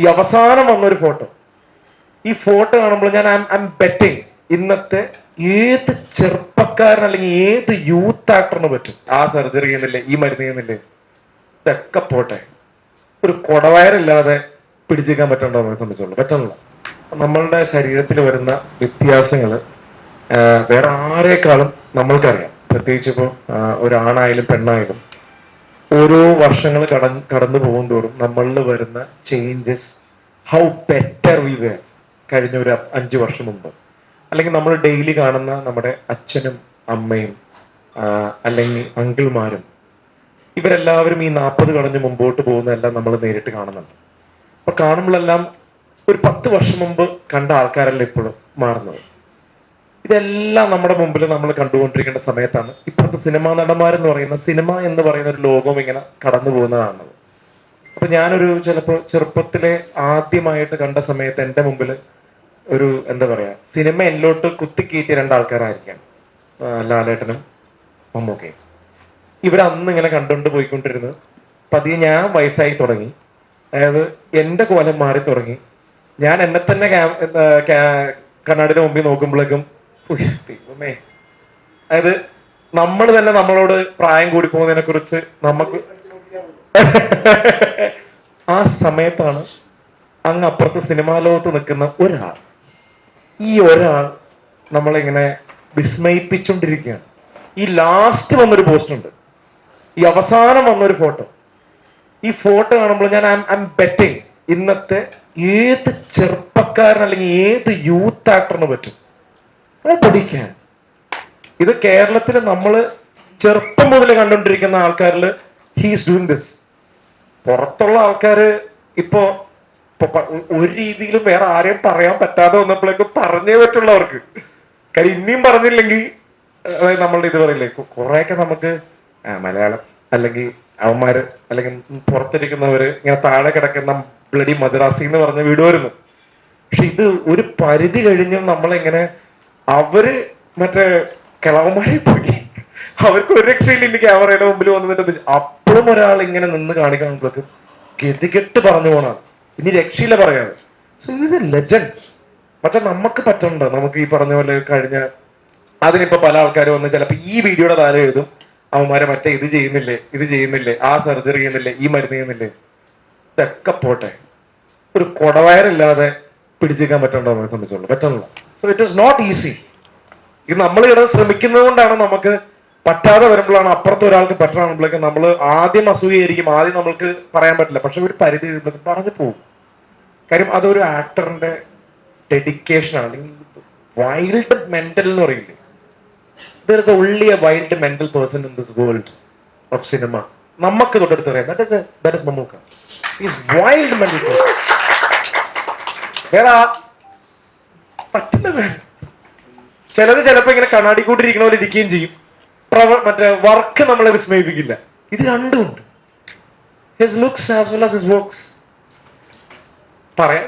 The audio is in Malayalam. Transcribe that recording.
ഈ അവസാനം വന്നൊരു ഫോട്ടോ. ഈ ഫോട്ടോ കാണുമ്പോൾ ഞാൻ ഐ എം ബെറ്റിംഗ് ഇന്നത്തെ ഏത് ചെറുപ്പക്കാരൻ അല്ലെങ്കിൽ ഏത് യൂത്ത് ആക്ടറിന് പറ്റും. ആ സർജറി ചെയ്യുന്നില്ലേ ഈ മരുന്ന് ചെയ്യുന്നില്ലേ ഇതൊക്കെ പോട്ടെ. ഒരു കൊടവയറില്ലാതെ പിടിച്ചേക്കാൻ പറ്റണ്ടോ എന്നെ സംബന്ധിച്ചുള്ളൂ പറ്റണില്ല. നമ്മളുടെ ശരീരത്തിൽ വരുന്ന വ്യത്യാസങ്ങൾ വേറെ ആരെക്കാളും നമ്മൾക്കറിയാം. പ്രത്യേകിച്ച് ഇപ്പോൾ ഒരാണായാലും പെണ്ണായാലും ഓരോ വർഷങ്ങൾ കട കടന്നു പോകും തോറും നമ്മളിൽ വരുന്ന changes how better we way കഴിഞ്ഞ ഒരു അഞ്ച് വർഷം മുമ്പ്. അല്ലെങ്കിൽ നമ്മൾ ഡെയിലി കാണുന്ന നമ്മുടെ അച്ഛനും അമ്മയും അല്ലെങ്കിൽ അങ്കിൾമാരും ഇവരെല്ലാവരും ഈ നാൽപ്പത് കടഞ്ഞ് മുമ്പോട്ട് പോകുന്നതെല്ലാം നമ്മൾ നേരിട്ട് കാണുന്നുണ്ട്. അപ്പൊ കാണുമ്പോഴെല്ലാം ഒരു പത്ത് വർഷം മുമ്പ് കണ്ട ആൾക്കാരല്ല ഇപ്പോഴും മാറുന്നത്. ഇതെല്ലാം നമ്മുടെ മുമ്പിൽ നമ്മൾ കണ്ടുകൊണ്ടിരിക്കേണ്ട സമയത്താണ്. ഇപ്പോഴത്തെ സിനിമാ നടന്മാരെന്ന് പറയുന്ന സിനിമ എന്ന് പറയുന്ന ഒരു ലോകം ഇങ്ങനെ കടന്നു പോകുന്നതാണ് അപ്പൊ ഞാനൊരു ചിലപ്പോൾ ചെറുപ്പത്തിലെ ആദ്യമായിട്ട് കണ്ട സമയത്ത് എന്റെ മുമ്പിൽ ഒരു എന്താ പറയാ സിനിമ എന്നിലോട്ട് കുത്തിക്കയറ്റിയ രണ്ടാൾക്കാരായിരിക്കാം. ലാലേട്ടനും മമ്മൂക്കയും. ഇവരന്ന് ഇങ്ങനെ കണ്ടുകൊണ്ട് പോയിക്കൊണ്ടിരുന്നത് പതിയെ ഞാൻ വയസ്സായി തുടങ്ങി. അതായത് എന്റെ കോലം മാറി തുടങ്ങി. ഞാൻ എന്നെ തന്നെ കണ്ണാടിയുടെ മുമ്പിൽ നോക്കുമ്പോഴേക്കും ദൈവമേ. അതായത് നമ്മൾ തന്നെ നമ്മളോട് പ്രായം കൂടി പോകുന്നതിനെ കുറിച്ച് നമുക്ക് ആ സമയത്താണ് അങ്ങ് അപ്പുറത്ത് സിനിമാ ലോകത്ത് നിൽക്കുന്ന ഒരാൾ. ഈ ഒരാൾ നമ്മളിങ്ങനെ വിസ്മയിപ്പിച്ചുകൊണ്ടിരിക്കുകയാണ് ഈ ലാസ്റ്റ് വന്നൊരു പോസ്റ്റ് ഉണ്ട്. ഈ അവസാനം വന്നൊരു ഫോട്ടോ ഈ ഫോട്ടോ കാണുമ്പോൾ ഞാൻ ഐ എം ബെറ്റിംഗ് ഇന്നത്തെ ഏത് ചെറുപ്പക്കാരൻ അല്ലെങ്കിൽ ഏത് യൂത്ത് ആക്ടറിന് പറ്റും? പഠിക്കാൻ. ഇത് കേരളത്തിൽ നമ്മൾ ചെറുപ്പം മുതൽ കണ്ടുകൊണ്ടിരിക്കുന്ന ആൾക്കാരിൽ ഹീസ് ഡൂയിങ് ദിസ് പുറത്തുള്ള ആൾക്കാർ ഇപ്പോ ഒരു രീതിയിലും വേറെ ആരെയും പറയാൻ പറ്റാതെ വന്നപ്പോഴേക്കും പറഞ്ഞേ പറ്റുള്ളവർക്ക്. കാര്യം ഇനിയും പറഞ്ഞില്ലെങ്കിൽ അതായത് നമ്മളുടെ ഇത് പറയില്ലേ കുറെയൊക്കെ നമുക്ക് മലയാളം അല്ലെങ്കിൽ അവന്മാര് അല്ലെങ്കിൽ പുറത്തിരിക്കുന്നവര് ഇങ്ങനെ താഴെ കിടക്കുന്ന ബ്ലഡി മദ്രാസി എന്ന് പറഞ്ഞ വീട് വരുന്നു. പക്ഷെ ഇത് ഒരു പരിധി കഴിഞ്ഞ് നമ്മളിങ്ങനെ അവർ മറ്റേ കിളവന്മാരെ പോയി. അവർക്ക് ഒരു രക്ഷയില്ല ഇനി ക്യാമറയുടെ മുമ്പിൽ വന്നിട്ട് അപ്പോഴും ഒരാൾ ഇങ്ങനെ നിന്ന് കാണിക്കുമ്പോഴേക്കും ഗതികെട്ട് പറഞ്ഞു പോണാണ് ഇനി രക്ഷയില്ല പറയാതെ ലെജൻഡ് പക്ഷെ നമുക്ക് പറ്റണ്ട നമുക്ക് ഈ പറഞ്ഞ പോലെ കഴിഞ്ഞ അതിനിപ്പോ പല ആൾക്കാർ വന്ന് ചിലപ്പോ ഈ വീഡിയോയുടെ താരം എഴുതും. അവന്മാരെ മറ്റേ ഇത് ചെയ്യുന്നില്ലേ? ഇത് ചെയ്യുന്നില്ലേ? ആ സർജറി ചെയ്യുന്നില്ലേ? ഈ മരുന്ന് ചെയ്യുന്നില്ലേ? ഇതൊക്കെ പോട്ടെ. ഒരു കൊടവയറില്ലാതെ പിടിച്ചേക്കാൻ പറ്റണ്ടോ എന്നെ സംബന്ധിച്ചുള്ളൂ പറ്റുന്നില്ല so it is not easy ഇത് നമ്മൾ ഇവിടെ ശ്രമിക്കുന്നത് കൊണ്ടാണ് നമുക്ക് പറ്റാതെ വരുമ്പോഴാണ് അപ്പുറത്ത് ഒരാൾക്ക് പറ്റണമെമ്പോഴേക്ക് നമ്മൾ ആദ്യം അസൂയായിരിക്കും ആദ്യം നമ്മൾക്ക് പറയാൻ പറ്റില്ല. പക്ഷെ ഒരു പരിധി കഴിയുമ്പോഴേക്കും പറഞ്ഞു പോകും. കാര്യം അതൊരു ആക്ടറിന്റെ ഡെഡിക്കേഷൻ ആണ്. വൈൽഡ് മെന്റൽ എന്ന് പറയില്ലേ? There is a wild mental person in this world of cinema നമുക്ക് തൊട്ടടുത്ത് ഈസ് പേഴ്സൺ വേറെ പറ്റില്ല. ചിലത് ചിലപ്പോ ഇങ്ങനെ കണ്ണാടി കൂട്ടിരിക്കണ പോലെ ഇരിക്കുകയും ചെയ്യും. പ്രവ മറ്റേ വർക്ക് നമ്മളെ വിസ്മയിപ്പിക്കില്ല. ഇത് രണ്ടുമുണ്ട് his looks as well as his works പറയാൻ